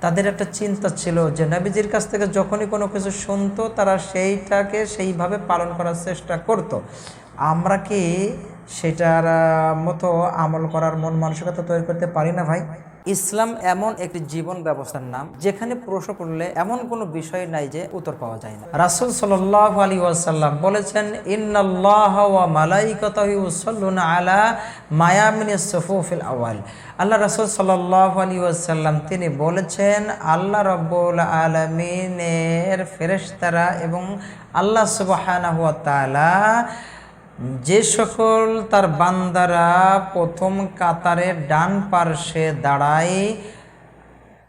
তাদের একটা চিন্তা ছিল যে নবীজির কাছ থেকে যখনই কোনো কিছু শুনতো, তারা সেইটাকে সেইভাবে পালন করার চেষ্টা করত। আমরা কি সেটার মতো আমল করার মন মানসিকতা তৈরি করতে পারি না ভাই। ইসলাম এমন একটি জীবন ব্যবস্থার নাম যেখানে প্রশ্ন করলে এমন কোনো বিষয় নাই যে উত্তর পাওয়া যায় না। রাসুল সাল্লাহ আলী ওয়াসাল্লাম বলেছেন ইন্নাল্লাহ ওয়া মালাইকাতাহু ইউসাল্লুনা আলা মায়ামিন সুফুফিল আওয়াল আল্লাহ রাসূল সাল্লাল্লাহু আলাইহি ওয়াসাল্লাম তিনি বলেছেন আল্লাহ রাব্বুল আলামিনের ফেরেশতারা এবং আল্লাহ সুবহানাহু ওয়া তাআলা যে সকল তার বান্দারা প্রথম কাতারে ডান পার্শ্বে দাঁড়ায়,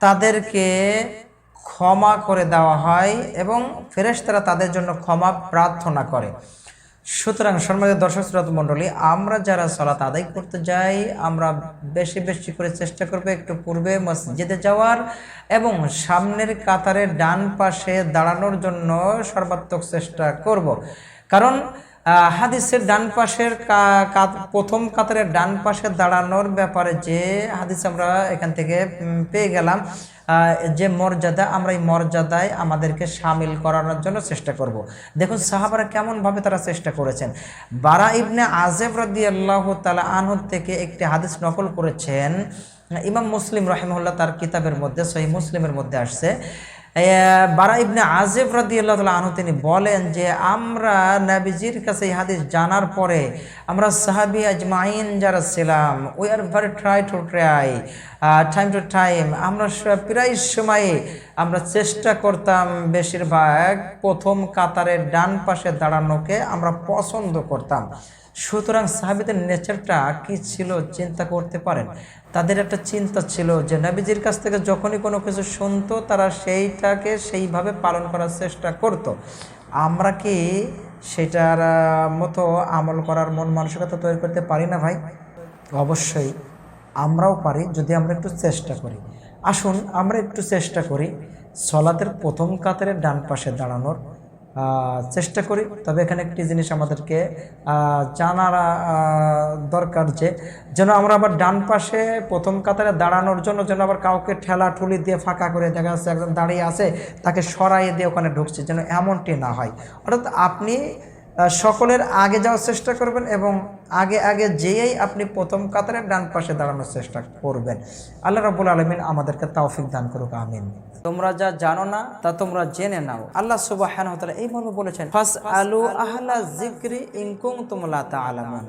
তাদেরকে ক্ষমা করে দেওয়া হয় এবং ফেরেশতারা তাদের জন্য ক্ষমা প্রার্থনা করে। সুতরাং সম্মানিত দর্শক, শ্রোত মণ্ডলী, আমরা যারা সলাত আদায় করতে যাই, আমরা বেশি বেশি করে চেষ্টা করব একটু পূর্বে মসজিদে যাওয়ার এবং সামনের কাতারের ডান পাশে দাঁড়ানোর জন্য সর্বাত্মক চেষ্টা করব। কারণ হাদিসের ডান পাশের প্রথম কাতারের ডান পাশে দাঁড়ানোর ব্যাপারে যে হাদিস আমরা এখান থেকে পেয়ে গেলাম যে মর্যাদা, আমরা এই মর্যাদায় আমাদেরকে সামিল করানোর জন্য চেষ্টা করব। দেখুন, সাহাবারা কেমনভাবে তারা চেষ্টা করেছেন। বারা ইবনে আজেব রাদি আল্লাহ তালা আনহদ থেকে একটি হাদিস নকল করেছেন। ইমাম মুসলিম রহিমুল্লাহ তার কিতাবের মধ্যে সহি মুসলিমের মধ্যে আসছে। বারা ইবনে আজেব রাদি আল্লাহ তালা আনহু তিনি বলেন যে, আমরা নাবিজির কাছে এই হাদিস জানার পরে আমরা সাহাবি আজমাইন যারা ছিলাম we are very try to try time to time আমরা প্রায় সময়ে আমরা চেষ্টা করতাম বেশিরভাগ প্রথম কাতারের ডান পাশে দাঁড়ানোকে আমরা পছন্দ করতাম। সুতরাং সাহাবিদের নেচারটা কি ছিল চিন্তা করতে পারেন। তাদের একটা চিন্তা ছিল যে নবীজির কাছ থেকে যখনই কোনো কিছু শুনতো, তারা সেইটাকে সেইভাবে পালন করার চেষ্টা করত। আমরা কি সেটার মতো আমল করার মন মানসিকতা তৈরি করতে পারি না ভাই? অবশ্যই আমরাও পারি, যদি আমরা একটু চেষ্টা করি। আসুন, আমরা একটু চেষ্টা করি সলাতের প্রথম কাতারের ডান পাশে দাঁড়ানোর। চেষ্টা করি। তবে এখানে একটি জিনিস আমাদেরকে জানার দরকার যে, যেন আমরা আবার ডান পাশে প্রথম কাতারে দাঁড়ানোর জন্য যেন আবার কাউকে ঠেলা ঠুলি দিয়ে ফাঁকা করে দেখা যাচ্ছে একজন দাঁড়িয়ে আছে, তাকে সরাইয়ে দিয়ে ওখানে ঢুকছে, যেন এমনটি না হয়। অর্থাৎ আপনি সকলের আগে যাওয়ার চেষ্টা করবেন এবং আগে আগে যেয়েই আপনি প্রথম কাতারের ডান পাশে দাঁড়ানোর চেষ্টা করবেন। আল্লাহ রাবুল আলমিন আমাদেরকে তাওফিক দান করুক, আমিন। তোমরা যা জানো না, তা তোমরা জেনে নাও। আল্লাহ সুবাহ এই মর্মে বলেছেন আলু আহলা জিক্রি ইনকুম তোমলা তা আলামুন